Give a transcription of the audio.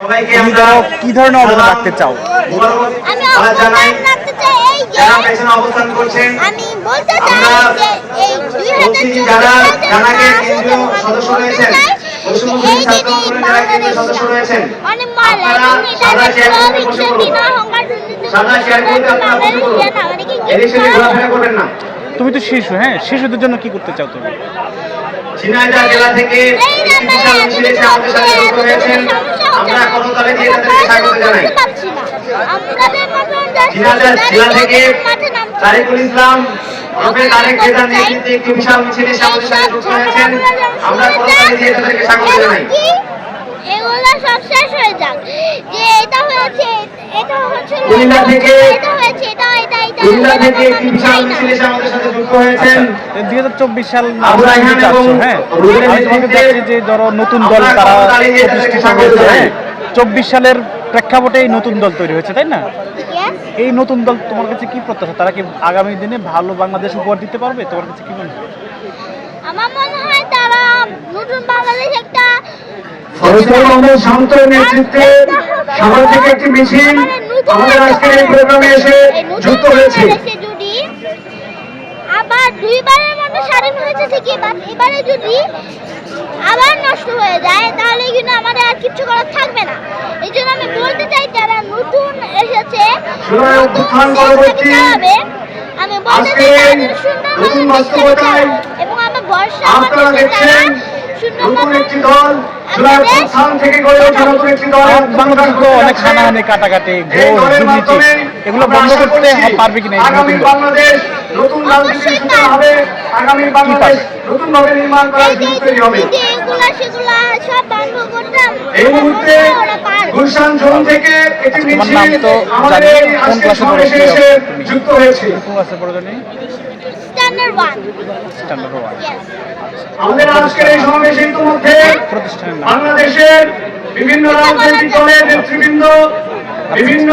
তুমি আমরা কি ধরনের অবদান রাখতে চাও? আমি অবদান রাখতে চাই এই যে পেছনে অবস্থান করছেন আমি বলতে চাই যে এই যারা জানাকে কেন্দ্রীয় সদস্য রয়েছেন পশ্চিমবঙ্গ ছাত্র যারা কেন্দ্রীয় সদস্য রয়েছেন। অনেক মাল আপনারা এবং সাদা চেয়ার করতে বসে সাদা চেয়ার করতে আপনারা বসে ঘোরাফেরা করবেন না। তুমি তো শিশু হ্যাঁ? শিশুদের জন্য কি করতে চাও তুমি? ঝিনাইদহ জেলা থেকে বিশাল মিছিল এসে আমাদের সাথে যুক্ত হয়েছেন আমরা করতালে দিয়ে তাদেরকে স্বাগত জানাই ঝিনাইদহ জেলা থেকে তারিকুল ইসলাম তারেক নেতৃত্বে একটি বিশাল মিছিল এসে আমাদের সাথে যুক্ত হয়েছেন আমরা করতালে দিয়ে তাদেরকে স্বাগত জানাই এগুলো সব শেষ হয়ে যাক যে এটা হয়েছে এটা হচ্ছে কুমিল্লা থেকে- এটা হয়েছে এটা এটা এটা কুমিল্লা এটা থেকে একটি বিশাল মিছিল এসে আমাদের সাথে যুক্ত হয়েছেন। দুই হাজার চব্বিশ সাল আবু রায়হান চাচ্ছ, এবং হ্যাঁ যে ধরো নতুন দল তারা প্রতিষ্ঠিত হয়েছে হ্যাঁ চব্বিশ সালের প্রেক্ষাপটে এই নতুন দল তৈরি হয়েছে তাই না? এই নতুন দল তোমার কাছে কি প্রত্যাশা? তারা কি আগামী দিনে ভালো বাংলাদেশ উপহার দিতে পারবে? তোমার কাছে কি মনে হয়? আমার মনে হয় তারা নতুন বাংলাদেশ একটা ফজলুর রহমান নেতৃত্বে সাভার থেকে একটি মিছিল আমাদের আজকের এই প্রোগ্রামে এসে যুক্ত হয়েছে আবার দুইবারের মতো স্বাধীন হয়েছে ঠিকই এবারে যদি আবার নষ্ট হয়ে যায় তাহলে কিন্তু আমাদের আর কিছু করার থাকবে না এই জন্য আমি বলতে চাই যারা নতুন এসেছে আমি বলতে চাই সুন্দর। এবং আমার ভরসা নতুন একটি দল থেকে গড়ে ওঠা নতুন একটি দল বাংলাদেশ অনেক হানাহানি কাটাকাটি এগুলো বন্ধ করতে পারবে কিনা আগামী নতুন বাংলাদেশ নতুন রাজনীতির সূচনা হবে আগামী বাংলাদেশ নতুন ভাবে নির্মাণ করার এই সুযোগ তৈরি হবে। এই মুহূর্তে গুলশান জোন থেকে একটি মিছিল আমাদের ক্লাসে সমাবেশে এসে? যুক্ত হয়েছে। স্ট্যান্ডার্ড ওয়ান স্ট্যান্ডার্ড ওয়ান আমাদের আজকের এই সমাবেশে ইতিমধ্যে বাংলাদেশের বিভিন্ন রাজনৈতিক দলের নেতৃবৃন্দ বিভিন্ন